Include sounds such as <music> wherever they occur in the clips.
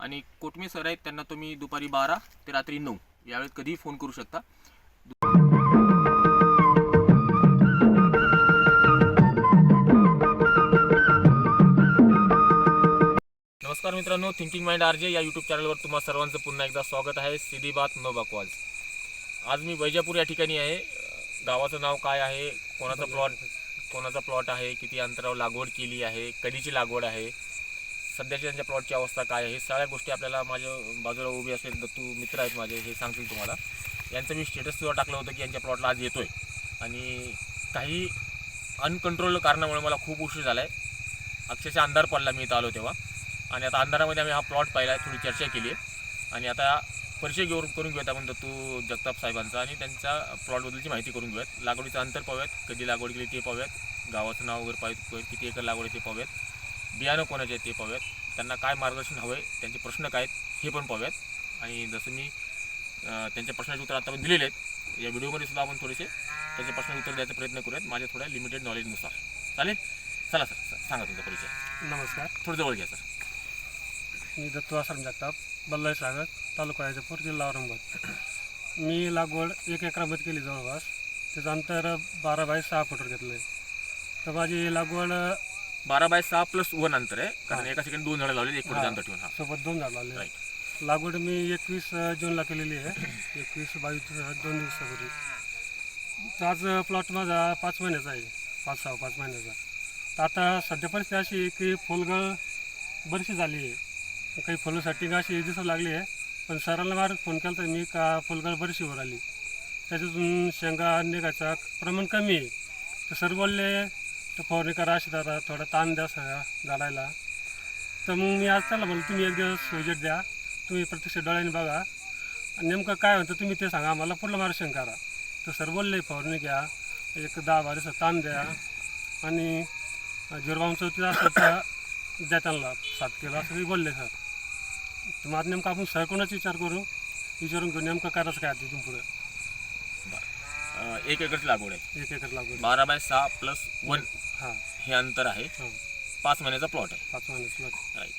आणि कोटमी सर आहेत त्यांना तुम्ही दुपारी बारा ते रात्री नऊ यावेळेत कधीही फोन करू शकता. नमस्कार मित्रांनो थिंकिंग माइंड आर जे या यूट्यूब चॅनलवर तुम्हा सर्वांचं पुन्हा एकदा स्वागत आहे. सिधी बात नो बकवास. आज मी वैजापूर या ठिकाणी आहे. गावाचं नाव काय आहे? कोणाचा प्लॉट कोणाचा प्लॉट आहे? किती अंतरावर लागवड केली आहे? कधीची लागवड आहे? सध्याची त्यांच्या प्लॉटची अवस्था काय आहे? हे सगळ्या गोष्टी आपल्याला माझ्या बाजूला उभी असेल दत्तू मित्र आहेत माझे हे सांगतील तुम्हाला. यांचं मी स्टेटससुद्धा टाकलं होतं की यांच्या प्लॉटला आज येतो आहे आणि काही अनकंट्रोल कारणामुळे मला खूप उशीर झाला आहे अक्षरशः अंधार पडला मी इथं आलो तेव्हा. आणि आता अंधारामध्ये आम्ही हा प्लॉट पाहिला आहे थोडी चर्चा केली आहे आणि आता परिचय घेऊन करून घेऊयात आपण दत्तू जगताप साहेबांचा आणि त्यांच्या प्लॉटबद्दलची माहिती करून घेऊयात. लागवडीचं अंतर पाहूयात कधी लागवड केली ते पाहूयात. गावाचं नाव वगैरे पाहिजे किती एकर लागवड आहे ते पाहूयात. बियाणं कोणाचे आहे ते पाहूयात. त्यांना काय मार्गदर्शन हवं आहे त्यांचे प्रश्न काय आहेत हे पण पाहूयात. आणि जसं मी त्यांच्या प्रश्नाचे उत्तर आता दिलेले आहेत या व्हिडिओमध्ये सुद्धा आपण थोडेसे त्यांच्या प्रश्नाचे उत्तर द्यायचा प्रयत्न करूयात माझ्या थोड्या लिमिटेड नॉलेजनुसार चालेल? चला सर सांगा तुमचा परिचय. नमस्कार. थोडं जवळ घ्या सर. मी दत्तू आश्रम जगताप बल्लाई सागर तालुका याजपूर जिल्हा औरंगाबाद. मी लागवड एक एकरामध्ये केली जवळपास. त्याचं अंतर बारा बाय सहा फुटर घेतलं आहे तर माझी लागवड बारा बाय सहा प्लस वन अंतर आहे. कारण. एका ठिकाणी दोन झाडं लावले एक फुट हा. अंतर ठेवून हा. सोबत दोन झाड लावले राईट लागवड मी एकवीस जूनला केलेली आहे. <coughs> एकवीस बावीस दोन दिवसापूर्वी. तर आज प्लॉट माझा पाच महिन्याचा आहे. पाच सहा पाच महिन्याचा. तर आता सध्या परिस्थिती अशी आहे की फुलगळ बरीचशी झाली आहे. काही फुलं सेटिंग अशी दिसू लागली आहे. पण सरांना मार फोन केला तर मी का फुलगळ बरीचशी वर आली त्याच्यातून शेंगा निघायचा प्रमाण कमी आहे. तर सर बोलले तर फवारणी करा अशी दादा थोडा ताण द्या सगळ्या झाडायला. तर मग मी आज चला बोल तुम्ही एक दिवस विजिट द्या. तुम्ही प्रत्यक्ष डोळ्याने बघा. आणि नेमकं काय होतं तुम्ही ते सांगा आम्हाला पुढलं मार्गदर्शन करा. तर सर बोलले फवारणी घ्या. एक दहा बारीचं ताण द्या. आणि जिरबाम चौथी असं द्या त्यांना. सात किलो असं ते बोलले सर. तर मग नेमकं आपण सर कोणाचा विचार करू? विचारून घेऊ नेमकं करायचं काय तिथून पुढे? एक एकरची लागवड आहे. एक एकर लागवड बारा बाय सहा प्लस वन हां. हे अंतर आहे. हां. पाच महिन्याचा प्लॉट आहे. पाच महिन्याचं लागवड. राईट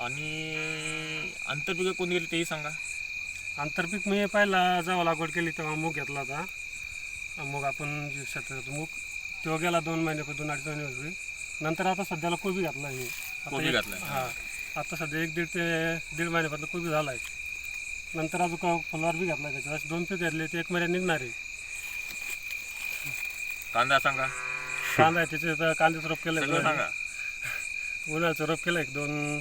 आणि आंतरपिकं कोण गेली तेही सांगा. आंतरपीक मी पहिला जेव्हा लागवड केली तेव्हा मूग घेतला होता. मग आपण जे शेतात मूग तेव्हा गेला दोन महिने दोन अडीच महिने होते नंतर आता सध्याला कोबी घातला मी आता कोबी एक- घातलाय. हा. आता सध्या एक दीड ते दीड महिन्यापर्यंत कोबी झाला आहे. नंतर अजून का फुलावर बी घातला त्याच्यात असे दोन पीक घेतले ते एक महिन्यात निघणार आहे. कांदा सांगा. कांदा आहे त्याचे तर कांद्याचं रोप केलं सगळं सांगा. उन्हाळ्याचं रोप केलं एक दोन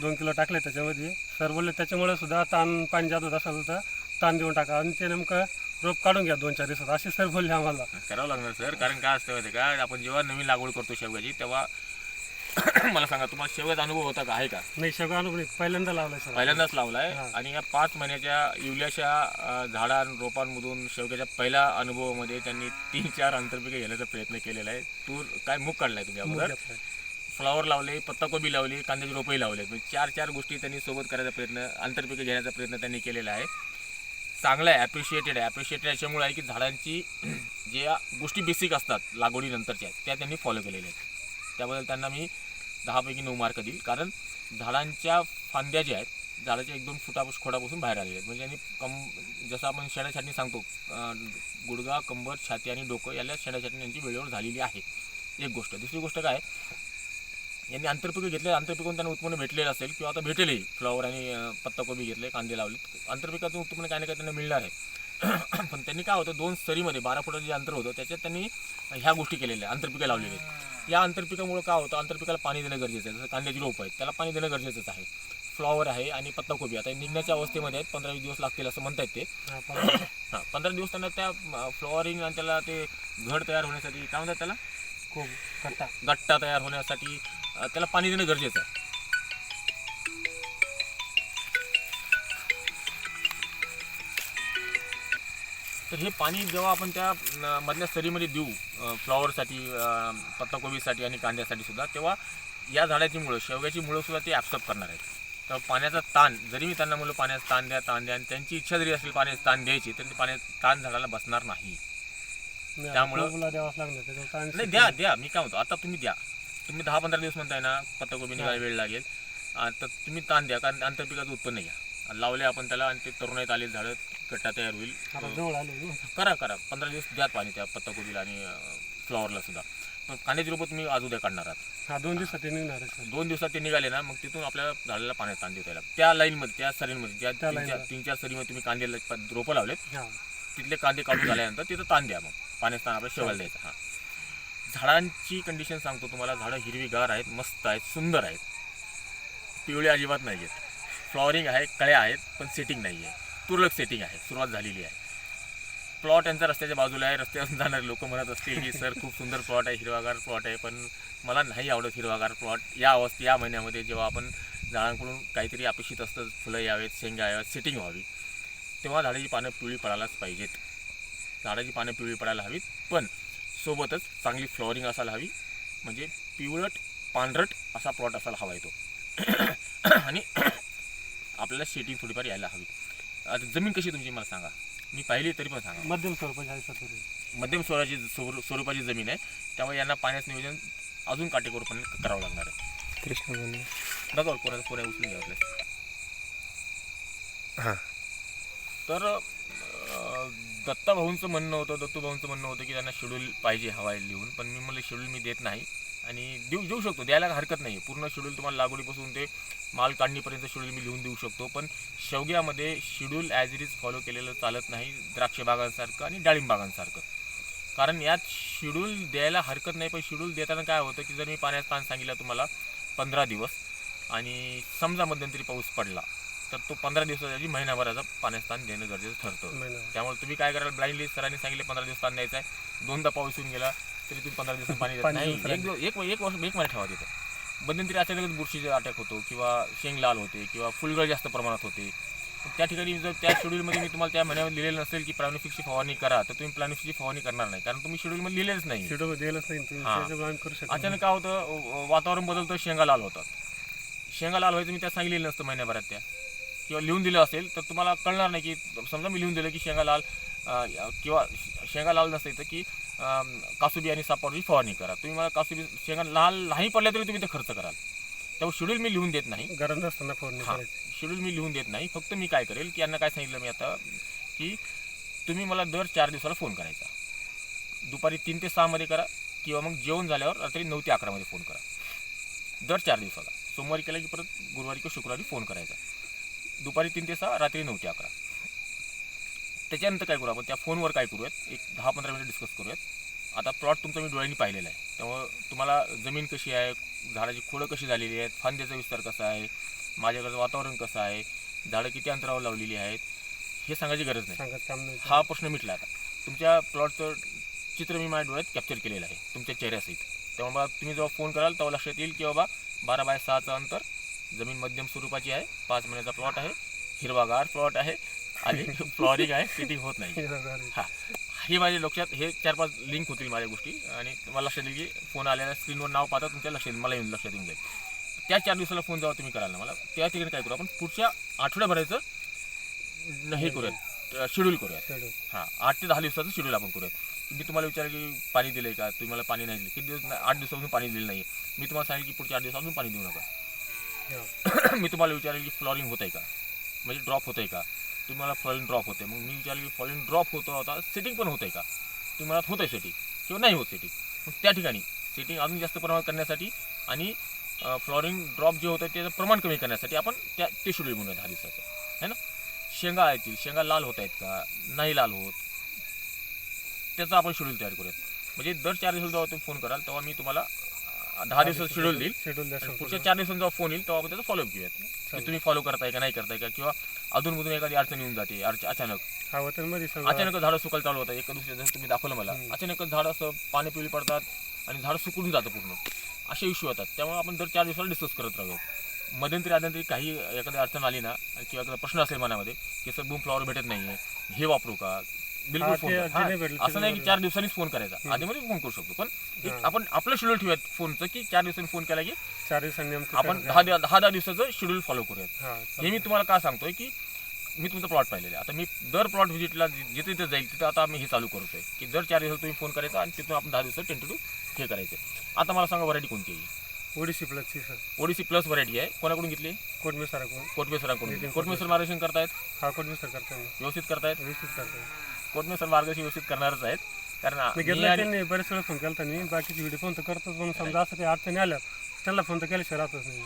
दोन किलो टाकले त्याच्यामध्ये. सर बोलले त्याच्यामुळे सुद्धा ताण पाणी जात होत असेल तर ताण देऊन टाका. आणि ते नेमकं रोप काढून घ्या दोन चार दिवसात. असे सर बोलले आम्हाला. करावं लागणार सर. कारण काय असतं माहिती आहे का? आपण जेव्हा नवीन लागवड करतो शेवगाची तेव्हा <coughs> मला सांगा तुम्हाला शेवगाचा अनुभव होता का? आहे का? नाही सगळं अनुभव नाही. पहिल्यांदा लावलाय सर. पहिल्यांदाच लावलाय? हा. आणि या पाच महिन्याच्या युलियाच्या अं, झाडां रोपांमधून शेवग्याच्या पहिल्या अनुभवामध्ये त्यांनी तीन चार आंतरपिके घेण्याचा प्रयत्न केलेला आहे. तूर काय मूग काढलाय तुम्ही अगोदर? घेतलाय. फ्लॉवर लावले पत्ताकोबी लावली कांद्याचे रोपही लावले म्हणजे चार चार गोष्टी त्यांनी सोबत करायचा प्रयत्न आंतरपिके घेण्याचा प्रयत्न त्यांनी केलेला आहे. चांगला आहे ॲप्रिशिएटेड आहे. ॲप्रिशिएटेड याच्यामुळे आहे की झाडांची <clears throat> ज्या गोष्टी बेसिक असतात लागवडीनंतरच्या त्या त्यांनी फॉलो केलेल्या आहेत. त्याबद्दल त्यांना मी दहापैकी नऊ मार्क देईल. कारण झाडांच्या फांद्या ज्या आहेत झाडाच्या एक दोन फुटापासून खोडापासून बाहेर आलेल्या आहेत. म्हणजे यांनी कम जसं आपण शेडाछाटणी सांगतो गुडगा कंबर छाती आणि डोकं याला शेड्या छाटणी यांची वेळेवर झालेली आहे. एक गोष्ट. दुसरी गोष्ट काय? यांनी आंतरपिकं घेतले आंतरपिकून त्यांना उत्पन्न भेटलेलं असेल किंवा आता भेटेलही. फ्लॉवर आणि पत्ताकोबी घेतले कांदे लावले. आंतरपिकातून उत्पन्न काही ना काही त्यांना मिळणार आहे. <clears throat> पण त्यांनी काय होतं? दोन सरीमध्ये बारा फुटाचं जे अंतर होतं त्याच्यात त्यांनी ह्या गोष्टी केलेल्या आंतरपिकं लावलेली आहेत. या आंतरपिकामुळे काय होतं? आंतरपिकाला पाणी देणं गरजेचं आहे. जसं कांद्याची रोप आहेत त्याला पाणी देणं गरजेचंच आहे. फ्लॉवर आहे आणि पत्ताकोबी. आता निघण्याच्या अवस्थेमध्ये आहेत पंधरा वीस दिवस लागतील असं म्हणतायत ते. हा, पंधरा दिवस. त्यांना त्या फ्लॉवरिंग आणि त्याला ते घड तयार होण्यासाठी काय म्हणतात त्याला? खूप कट्टा गट्टा तयार होण्यासाठी त्याला पाणी देणं गरजेचं आहे. तर हे पाणी जेव्हा आपण त्या मधल्या सरीमध्ये देऊ फ्लॉवरसाठी पत्ताकोबीसाठी आणि कांद्यासाठी सुद्धा तेव्हा या झाडाची मुळं शेवग्याची मुळं सुद्धा ते ॲक्सेप्ट करणार आहेत. तर पाण्याचा ताण जरी मी त्यांना म्हणलं पाण्याचा ताण द्या ताण द्या आणि त्यांची इच्छा जरी असेल पाण्याचा ताण द्यायची तर ते पाण्याचा ताण झाडाला बसणार नाही. त्यामुळं- नाही द्या द्या मी काय म्हणतो आता तुम्ही द्या. तुम्ही दहा पंधरा दिवस म्हणताय ना पत्ताकोबी निघायला वेळ लागेल. तर तुम्ही ताण द्या कारण आंतरपिकाचं उत्पन्न घ्या. लावले आपण त्याला आणि ते तरुणाईत आले झाडं कट्टा तयार होईल. करा करा. पंधरा दिवस द्या पाणी त्या पत्ताकोबीला आणि फ्लॉवरला सुद्धा. पण कांद्याची रोपं तुम्ही आज उद्या काढणार आहात. हा दोन दिवसात ते निघणार दोन दिवसात ते निघाले ना मग तिथून आपल्याला झाडाला पाण्यात देता येईल त्या लाईनमध्ये त्या सरींमध्ये ज्या तीन चार लाईनला. तीन चार सरीमध्ये तुम्ही कांदे रोपं लावलेत तिथले कांदे काढून झाल्यानंतर तिथं ताण द्या मग. पाण्यात ताण आपल्याला शेवायला द्यायचं. हां. झाडांची कंडिशन सांगतो तुम्हाला. झाडं हिरवीगार आहेत मस्त आहेत सुंदर आहेत. पिवळे अजिबात नाही आहेत फ्लॉवरिंग आहे कळ्या आहेत पण सेटिंग नाही आहे. तुरळक सेटिंग आहे सुरुवात झालेली आहे. प्लॉट यांचा रस्त्याच्या बाजूला आहे रस्त्यावरून जाणारे लोक म्हणत असतील की सर खूप सुंदर प्लॉट आहे हिरवागार प्लॉट आहे. पण मला नाही आवडत हिरवागार प्लॉट. या अवस्थे या महिन्यामध्ये जेव्हा आपण झाडांकडून काहीतरी अपेक्षित असतं फुलं यावेत शेंगा यावेत सेटिंग व्हावी तेव्हा झाडाची पानं पिवळी पडायलाच पाहिजेत. झाडाची पानं पिवळी पडायला हवीत पण सोबतच चांगली फ्लॉवरिंग असायला हवी. म्हणजे पिवळट पांढरट असा प्लॉट असायला हवा येतो <clears throat> आणि आपल्याला शेटिंग थोडीफार यायला हवी. आता जमीन कशी तुमची मला सांगा. मी पाहिली तरी पण सांगा. मध्यम स्वरूपाची आहे सर मध्यम स्वराची स्वरू- स्वरूपाची जमीन आहे. त्यामुळे यांना पाण्याचं नियोजन अजून काटेकोरपणे करावं लागणार आहे. कृष्ण बोलले. बघा कोणाचं कोणा उचलून घ्या आपल्या हां. तर अं, दत्ता भाऊंचं म्हणणं होतं दत्तू भाऊंचं म्हणणं होतं की त्यांना शेड्यूल पाहिजे हवा आहे लिहून. पण मी म्हणलं शेड्यूल मी देत नाही. आणि देऊ देऊ शकतो. द्यायला हरकत नाही पूर्ण शेड्यूल तुम्हाला लागवडीपासून ते माल काढणीपर्यंत शेड्यूल मी लिहून देऊ शकतो. पण शेवग्यामध्ये schedule as it is follow केलेलं चालत नाही. द्राक्ष बागांसारखं आणि डाळिंब बागांसारखं. कारण यात शेड्यूल द्यायला हरकत नाही. पण शेड्यूल देताना काय होतं की जर मी पाण्याचा ताण सांगितला तुम्हाला पंधरा दिवस आणि समजा मध्यंतरी पाऊस पडला तर तो पंधरा दिवसाच्या महिनाभराचा पाण्याचा ताण देणं गरजेचं ठरतं. त्यामुळे तुम्ही काय कराल ब्लाइंडली सरांनी सांगितले पंधरा दिवस ताण द्यायचा आहे दोनदा पाऊस येऊन गेला तरी तुम्ही पंधरा दिवस पाणी देत नाही. एक एक एक वर्ष एक महिना ठेवा तिथं. मध्यंतरी अचानकच बुरशीचा अटॅक होतो किंवा शेंग लाल होते किंवा फुलगळ जास्त प्रमाणात होते. त्या ठिकाणी जर त्या शेड्यूलमध्ये मी तुम्हाला त्या महिन्यामध्ये लिहिलेलं नसेल की प्लानिफिकची फवारणी करा तर तुम्ही प्लानिफिकची फवारणी करणार नाही. कारण तुम्ही शेड्यूलमध्ये लिहिलेलंच नाही. नाही. अचानक काय होतं वातावरण बदलतं शेंगा लाल होतात. शेंगा लाल व्हायचं मी त्या सांगितलेलं नसतं महिन्याभरात त्या. किंवा लिहून दिलं असेल तर तुम्हाला कळणार नाही की समजा मी लिहून दिलं की शेंगा लाल किंवा शेंगा लाल नसेल तर की कासुबी आणि सापावरची फवारणी करा. तुम्ही मला कासुबी शेंगा लाल नाही पडल्या तरी तुम्ही ते खर्च कराल. त्यामुळे शेड्यूल मी लिहून देत नाही. गरज नसताना फवारणी शेड्यूल मी लिहून देत नाही. फक्त मी काय करेल की यांना काय सांगितलं मी आता की तुम्ही मला दर चार दिवसाला फोन करायचा. दुपारी तीन ते सहामध्ये करा किंवा मग जेवण झाल्यावर रात्री नऊ ते अकरामध्ये फोन करा. दर चार दिवसाला. सोमवारी केला की परत गुरुवारी किंवा शुक्रवारी फोन करायचा. दुपारी तीन ते सहा रात्री नऊ ते अकरा. त्याच्यानंतर काय करू आपण? त्या फोनवर काय करूयात? एक दहा पंधरा मिनिट डिस्कस करूयात. आता प्लॉट तुमचा मी डोळ्यांनी पाहिलेला आहे. त्यामुळं तुम्हाला जमीन कशी आहे? झाडाची खोडं कशी झालेली आहेत? फांद्याचा विस्तार कसा आहे? माझ्याकडचं वातावरण कसं आहे? झाडं किती अंतरावर लावलेली आहेत? हे सांगायची गरज नाही. हा प्रश्न मिटला आता. तुमच्या प्लॉटचं चित्र मी माझ्या डोळ्यात कॅप्चर केलेलं आहे. तुमच्या चेहऱ्यासहित. त्यामुळे बा तुम्ही जेव्हा फोन कराल तेव्हा लक्षात येईल की बाबा बारा बाय सहाचं अंतर जमीन मध्यम स्वरूपाची आहे. पाच महिन्याचा प्लॉट आहे. हिरवागार प्लॉट आहे. आणि <laughs> फ्लॉरिंग आहे. सिटिंग होत नाही. हे. हा. हे माझ्या लक्षात हे चार पाच लिंक होतील माझ्या गोष्टी. आणि मला लक्षात येईल की फोन आलेल्या स्क्रीनवर नाव पाहता तुमच्या लक्षात येईल. मला येऊन लक्षात येऊन जाईल. त्या चार दिवसाला फोन जेव्हा तुम्ही कराल ना मला त्या ठिकाणी काय करू आपण? पुढच्या आठवड्याभराचं हे करूयात. शेड्यूल करूयात. हां. आठ ते दहा दिवसाचं शेड्यूल आपण करूयात. मी तुम्हाला विचार की पाणी दिलं आहे का? तुम्ही मला पाणी नाही दिलं. किती दिवस आठ दिवसापासून पाणी दिलं नाही मी तुम्हाला सांगेल की पुढच्या आठ दिवसापासून पाणी देऊ नका. <coughs> मी तुम्हाला विचारेल की फ्लॉरिंग होत आहे का? म्हणजे ड्रॉप होत आहे का? तुम्हाला फ्लॉरिंग ड्रॉप होते मग मी विचारेल की फ्लॉरिंग ड्रॉप होतो होता सेटिंग पण होत आहे का? तुम्हाला होत आहे सेटिंग किंवा नाही होत सेटिंग मग त्या ठिकाणी सेटिंग अजून जास्त प्रमाणात करण्यासाठी आणि फ्लॉरिंग ड्रॉप जे होतं त्याचं प्रमाण कमी करण्यासाठी आपण त्या ते शेड्यूल म्हणूया दहा दिवसाचं. है ना? शेंगा येतील शेंगा लाल होत आहेत का? नाही लाल होत. त्याचा आपण शेड्यूल तयार करूयात. म्हणजे दर चार दिवसाला जेव्हा तुम्ही फोन कराल तेव्हा मी तुम्हाला दहा दिवसाचं शेड्यूल देईल. शेड्यूल द्या आणि संपूर्ण. पुढच्या चार दिवसांचा फोन येईल तेव्हा आपण त्याचा फॉलोअप घेऊयात. की तुम्ही फॉलो करताय का नाही करताय का? किंवा अधूनमधून एखादी अडचण येऊन जाते अचानक. हा वतनमध्ये अचानक झाडं सुकायला चालू होतं एका दुसऱ्या जसं तुम्ही दाखवलं मला. अचानक झाडं असं पाणी पिवळी पडतात आणि झाडं सुकून जातं पूर्ण. असे इश्यू होतात त्यामुळे आपण दर चार दिवसाला डिस्कस करत राहूयात. मध्यंतरी आध्यंतरी काही एखादी अडचण आली ना किंवा एखादा प्रश्न असेल मनामध्ये की सर बूम फ्लॉवर भेटत नाही हे वापरू का? बिलकुल फोन करा. हा, असं नाही की. चार दिवसांनीच फोन करायचा. आधीमध्ये फोन करू शकतो. पण एक. आपण आपलं शेड्यूल ठेवूयात फोनचं की चार दिवसांनी फोन केला की चार दिवसांनी नेमकं आपण दहा दिवस- दहा दहा दिवसाचं शेड्यूल फॉलो करूयात. हा हे मी तुम्हाला का सांगतोय की मी तुमचा प्लॉट पाहिलेला आहे. आता मी दर प्लॉट व्हिजिटला जिथे जिथे जाईल तिथं आता मी हे चालू करतोय की दर चार दिवसात तुम्ही फोन करायचा आणि तिथून आपण दहा दिवसात टेंटेटिव्ह हे करायचं. आता मला सांगा व्हरायटी कोणती आहे ओडिसी प्लसची सर ओडीसी प्लस व्हरायटी आहे. कोणाकडून घेतली? कोटमी सराकडून कोटमेसरांकडून नितीन कोटमेसर मार्गदर्शन करतायत? हा कोटमी सर करतो मी. व्यवस्थित करतायत? व्यवस्थित करतो कोटमेसर मार्गदर्शन व्यवस्थित करणारच आहेत. कारण मी आणि- त्यांनी बरेच वेळा फोन केला त्यांनी बाकीचे व्हिडिओ फोन तर करतोच पण समजा असं काही अडचणी आल्या त्यांना फोन तर केल्याशिवाय राहतच नाही.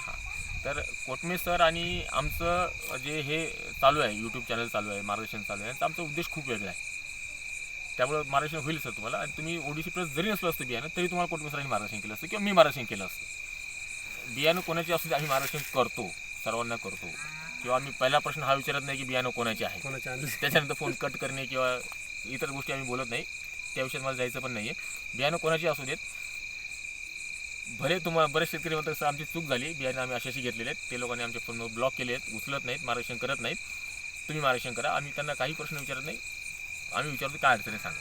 तर कोटमे सर आणि आमचं जे हे चालू आहे यूट्यूब चॅनल चालू आहे मार्गदर्शन चालू आहे तर आमचा उद्देश खूप वेगळा आहे. त्यामुळे मार्गदर्शन होईल सर तुम्हाला. आणि तुम्ही ओडीसी प्लस जरी नसलं असतं बियाणं तरी तुम्हाला कोटमे सरांनी मार्गदर्शन केलं असतं किंवा मी मार्गदर्शन केलं असतं. बियाणं कोणाचे असू दे आम्ही मार्गदर्शन करतो. सर्वांना करतो. किंवा आम्ही पहिला प्रश्न हा विचारत नाही की बियाणं कोणाचे आहे. कोणाच्या आणली त्याच्यानंतर फोन कट करणे किंवा इतर गोष्टी आम्ही बोलत नाही. त्या विषयात मला जायचं पण नाही आहे बियाणं कोणाची असू देत भले तुम्हाला बरेच शेतकरी म्हणतात "सर, आमची चूक झाली. बियाणं आम्ही अशाशी घेतलेले आहेत. ते लोकांनी आमच्या फोनवर ब्लॉक केले आहेत उचलत नाहीत मार्गदर्शन करत नाहीत. तुम्ही मार्गदर्शन करा. आम्ही त्यांना काही प्रश्न विचारत नाही. आम्ही विचारतो काय अडचणी सांगा.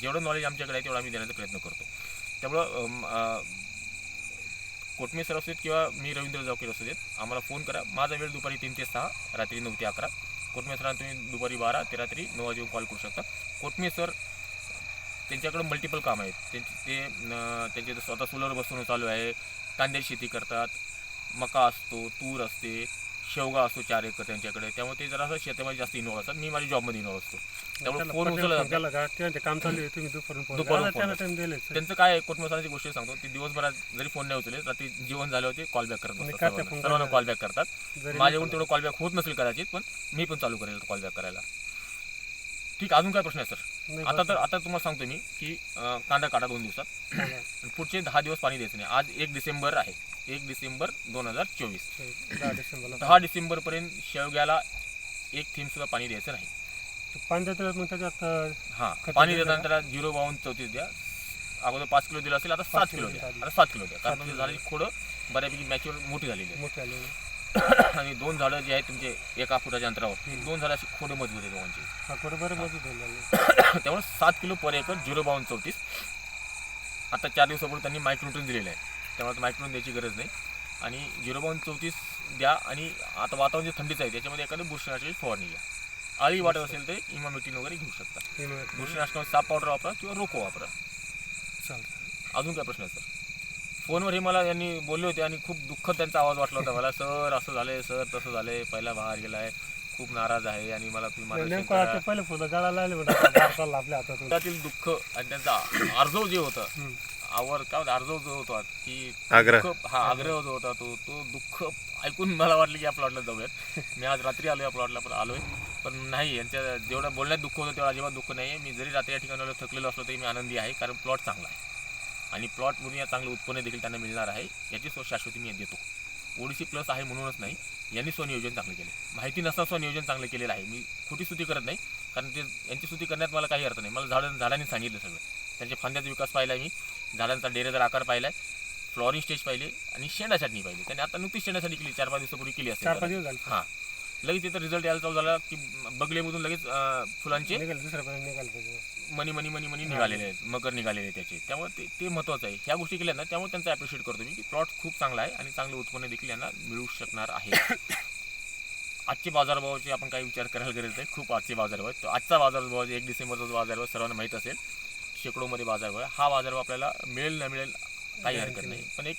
जेवढं नॉलेज आमच्याकडे आहे तेवढं आम्ही देण्याचा प्रयत्न करतो. त्यामुळं अम, कोटमे सर असू देत किंवा मी रवींद्र जावकीर असू देत आम्हाला फोन करा. माझा वेळ दुपारी तीन ते सहा रात्री नऊ ते अकरा. कोटमे सरांना तुम्ही दुपारी बारा ते रात्री नऊ वाजे कॉल करू शकता. कोटमे सर त्यांच्याकडे मल्टिपल काम आहेत. त्यांचे ते त्यांचे स्वतः सोलर बसवणं चालू आहे. कांद्याची शेती करतात. मका असतो तूर असते. शेवगा असतो चार एकर त्यांच्याकडे. त्यामुळे ते जरासं शेतामध्ये जास्त इन्व्हॉल्व असतात. मी माझ्या जॉबमध्ये इन्व्हॉल्व असतो. त्यामुळे फोन उचलला जात काम चालू आहे तुम्ही दुपारून दुपारून करा. त्यांना त्यांचं काय कोटमसालाची गोष्ट सांगतो. ते दिवसभरात जरी फोन नाही उचलले रात्री जेवण झालं होते कॉल बॅक करत आणि सर्वांना. कॉल बॅक करतात. जरी माझ्याकडून तेवढं कॉल बॅक होत नसेल कदाचित पण मी पण चालू करेल कॉल बॅक करायला. ठीक अजून काय प्रश्न आहे सर नाही, आता तर आता तुम्हाला सांगतो मी की अं, कांदा काढा दोन दिवसात. आणि पुढचे दहा दिवस पाणी द्यायचं नाही. आज एक डिसेंबर आहे. एक डिसेंबर दोन हजार चोवीस. दहा डिसेंबरला. दहा डिसेंबरपर्यंत शेवग्याला एक थेंब सुद्धा पाणी द्यायचं नाही. पाणी देतात मग त्याच्यात अं, हां खतं पाणी द्यायचं देताना त्याला झिरो बावन्न चौतीस द्या. अगोदर पाच किलो दिलं असेल आता सात किलो द्या. आता सात किलो द्या. कारण तुमची. झाडाची खोडं बऱ्यापैकी मॅच्युअर मोठी झालेली मोठे आले आहे आणि दोन झाडं जे आहेत तुमचे एका फुटाच्या अंतरावर ती दोन झाडं अशी खोडं मजबूत आहे दोघांची. हा झाले <coughs> त्यामुळे सात किलो पर एकर झिरो बावन्न चौतीस. आता चार दिवसापूर्वी त्यांनी मायक्रोन्यूट्रन दिलेलं आहे. त्यामुळे मायक्रोन द्यायची गरज नाही. आणि झिरो बावन्न चौतीस द्या आणि आता वातावरण जे थंडीचं आहे त्याच्यामध्ये एखादी बुरशीनाशकाची फवारणी घ्या. आळी वाटत असेल तर इमामिटीन वगैरे घेऊ शकता. बुरशीनाशकामध्ये साप पावडर वापरा किंवा रोको वापरा. चालतं अजून काय प्रश्न आहे सर? फोनवर हे मला यांनी बोलले होते आणि खूप दुःख त्यांचा आवाज वाटला होता मला. सर असं झालंय सर तसं झालंय पहिला बाहेर गेलाय खूप नाराज आहे आणि मला तुम्ही दुःख आणि त्यांचा आर्जव जे होतं. आवर काय होतं, आर्जव जो होता. की आग्रह. दुःख- हा आग्रह जो होता तो. तो दुःख ऐकून मला वाटलं की या प्लॉटला जाऊयात. <laughs> मी आज रात्री आलो या प्लॉटला पण आलोय. पण नाही यांच्या जेवढं बोलण्यात दुःख होतं तेवढं अजिबात दुःख नाही आहे मी जरी रात्री या ठिकाणी आलो थकलेलो असलो तरी मी आनंदी आहे कारण प्लॉट चांगला आहे. आणि प्लॉटमधून या चांगलं उत्पन्न देखील त्यांना मिळणार आहे याची स्व शाश्वती मी देतो. ओडीसी प्लस आहे म्हणूनच नाही यांनी स्वनियोजन चांगलं केले माहिती नसता स्वनियोजन चांगलं केलेलं आहे. मी खोटी स्तुती करत नाही कारण ते यांची स्तुती करण्यात मला काही अर्थ नाही. मला झाडं झाडांनी सांगितलं सगळं. त्यांच्या फांद्याचा विकास पाहिला मी. झाडांचा डेरेदार आकार पाहिला फ्लॉरिंग स्टेज पाहिले आणि शेंडा छाटणी पाहिली. त्यांनी आता नुकतीच शेंडा छाटणी केली चार पाच दिवसापूर्वी केली चार पाच असेल दिवस झाले. हां. लगेच तिथं रिझल्ट यायला चालू झाला की बगलेमधून लगेच अं, फुलांचे निघाल दुसऱ्यापर्यंत निघाल पाहिजे मनी मनी मनी मनी निघालेले आहेत. मकर निघालेले आहेत त्याचे. त्यामुळे ते ते महत्त्वाचं आहे. ह्या गोष्टी केल्या ना त्यामुळे त्यांचं ॲप्रिशिएट करतो मी की प्लॉट खूप चांगला आहे आणि चांगलं उत्पन्न देखील यांना मिळू शकणार आहे. <coughs> आजचे बाजारभावाचे आपण काही विचार करायला गरज नाही. खूप आजचे बाजारभाव आहेत. तो आजचा बाजारभाव जे एक डिसेंबरचा जो बाजारभाव सर्वांना माहीत असेल. शेकडोमध्ये बाजारभाव आहे हा बाजारभाव आपल्याला मिळेल न मिळेल काही हरकत नाही. पण एक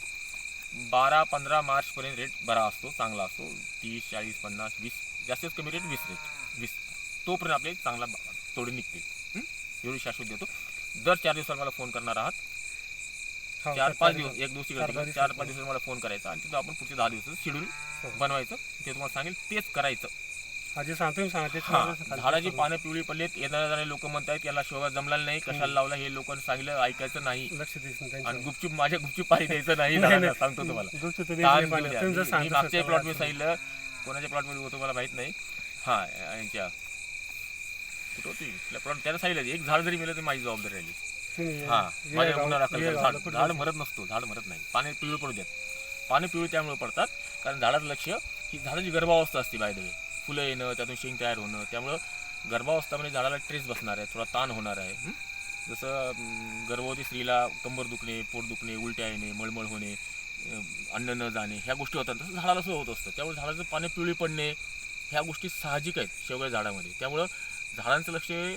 बारा पंधरा मार्चपर्यंत रेट बरा असतो चांगला असतो. तीस चाळीस पन्नास वीस जास्तीत कमी रेट वीस रेट वीस. तोपर्यंत आपले चांगला तोडे निघतील. हं? एवढी शाश्वत देतो. दर चार दिवसाला मला फोन करणार आहात. हो, चार पाच दिवस एक दिवस तिकडे चार पाच दिवसात. मला फोन करायचा. आणि तिथं आपण पुढचे दहा दिवसाचं शेड्यूल हो. बनवायचं. ते तुम्हाला सांगेल. तेच करायचं. जे सांगतो मी सांगा हा त्याच्यावर झाडाची पानं पिवळी पडलीत येणाऱ्या जाणारे लोक म्हणतायत याला शोभा जमला नाही कशाला लावला हे लोकांनी सांगितलं ऐकायचं नाही लक्ष आणि. गुपचूप माझ्या गुपचूप पाणी द्यायचं नाही झाडांना. सांगतो तुम्हाला ताण. द्या. तुम्ही जर मी- सांगता मागच्या प्लॉट मी वाचून. सांगितलं कोणाच्या प्लॉटमध्ये होतो मला माहीत नाही हा यांच्या कुठं होती प्लॉट त्याला सांगितलं एक झाड जरी मिळलं तर माझी जबाबदारी राहिली तुम्ही हा माझ्या. गावाला झाड कुठं झाड मरत नसतो झाड मरत नाही पाणी पिवळी पडू द्यात पाणी पिवळी त्यामुळे पडतात कारण झाडाचं लक्ष ही झाडाची गर्भावस्था असते बाय वे फुलं येणं त्यातून शेंग तयार होणं त्यामुळं गर्भावस्था म्हणजे झाडाला ट्रेस बसणार आहे थोडा ताण होणार आहे? जसं गर्भवती स्त्रीला कंबर दुखणे पोट दुखणे उलट्या येणे मळमळ होणे अन्न न जाणे ह्या गोष्टी होतात. तसं झाडाला सुद्धा होत असतं. त्यामुळे झाडाचं पाने पिवळी पडणे ह्या गोष्टी साहजिक आहेत शेवग्या झाडामध्ये. त्यामुळं झाडांचं लक्ष हे,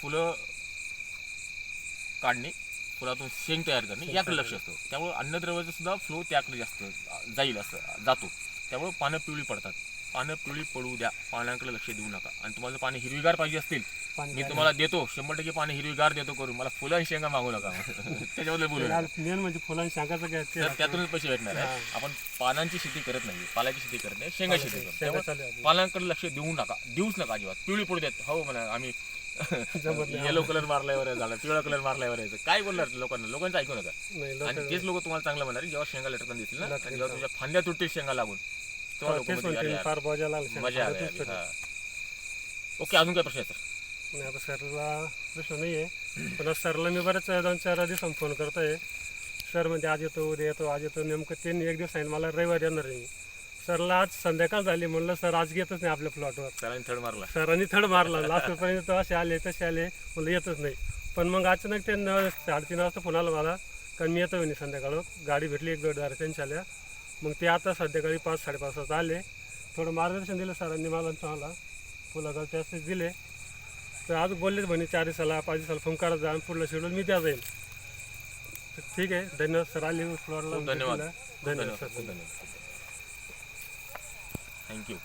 फुलं काढणे फुलातून शेंग तयार करणे याकडे लक्ष असतं. त्यामुळे अन्नद्रव्याचा सुद्धा फ्लो त्याकडे जास्त जाईल असं जातो. त्यामुळे पानं पिवळी पडतात. पानं पिवळी पडू द्या. पानांकडे लक्ष देऊ नका. आणि तुम्हाला पाणी हिरवीगार पाहिजे असतील मी तुम्हाला देतो. शंभर टक्के पाणी हिरवीगार देतो करून. मला फुलं आणि शेंगा मागू नका. <laughs> त्याच्याबद्दल बोलू मेन म्हणजे फुलांनी शांगाचं तर त्यातूनच पैसे भेटणार आहे आपण पानांची शेती करत नाही. पालाची शेती करत नाही. शेंगा शेती करतो. त्यामुळे. पानांकडे लक्ष देऊ नका. देऊच नका अजिबात. पिवळी पडू देत. हो म्हणा आम्ही. येलो कलर मारल्यावर झाला. पिवळा कलर मारल्यावर यायचं काय बोलणार लोकांना? लोकांचं ऐकू नका. आणि तेच लोक तुम्हाला चांगलं म्हणणार जेव्हा शेंगा लटकन दिसतील ना जेव्हा तुमच्या फांद्या तुटतील शेंगा लागून हा. ओके अजून काय प्रश्न आहे सर नाही आता सरला प्रश्न नाही आहे पण आज सरला मी बऱ्याच दोन चार दिवसांनी फोन करतोय सर म्हणजे आज येतो उद्या येतो आज येतो नेमकं त्यांनी एक दिवस सांगितलं मला रविवार येणार आहे मी सरला आज संध्याकाळ झाली म्हणलं सर आज घेतच नाही आपल्या प्लॉटवर सरांनी थर्ड मारला सरांनी थड मारला लास्टपर्यंत तो असे आले तसे आले म्हणलं येतच नाही पण मग अचानक ते न साडेतीन वाजता फोन आला मला कारण मी येतो म्हणे संध्याकाळ गाडी भेटली एक गटदार त्यांच्या आल्या मग ते आता संध्याकाळी पाच साडेपाच वाजता आले. थोडं मार्गदर्शन दिलं सरांनी मला मला फुलागाल त्याच दिले. तर आज बोललेच म्हणे चार दिवसाला पाच दिवसाला फोन करत जा आणि पुढलं शेड्यूल मी त्या जाईल तर ठीक आहे. धन्यवाद सर आले. धन्यवाद. धन्यवाद सर. धन्यवाद. थँक्यू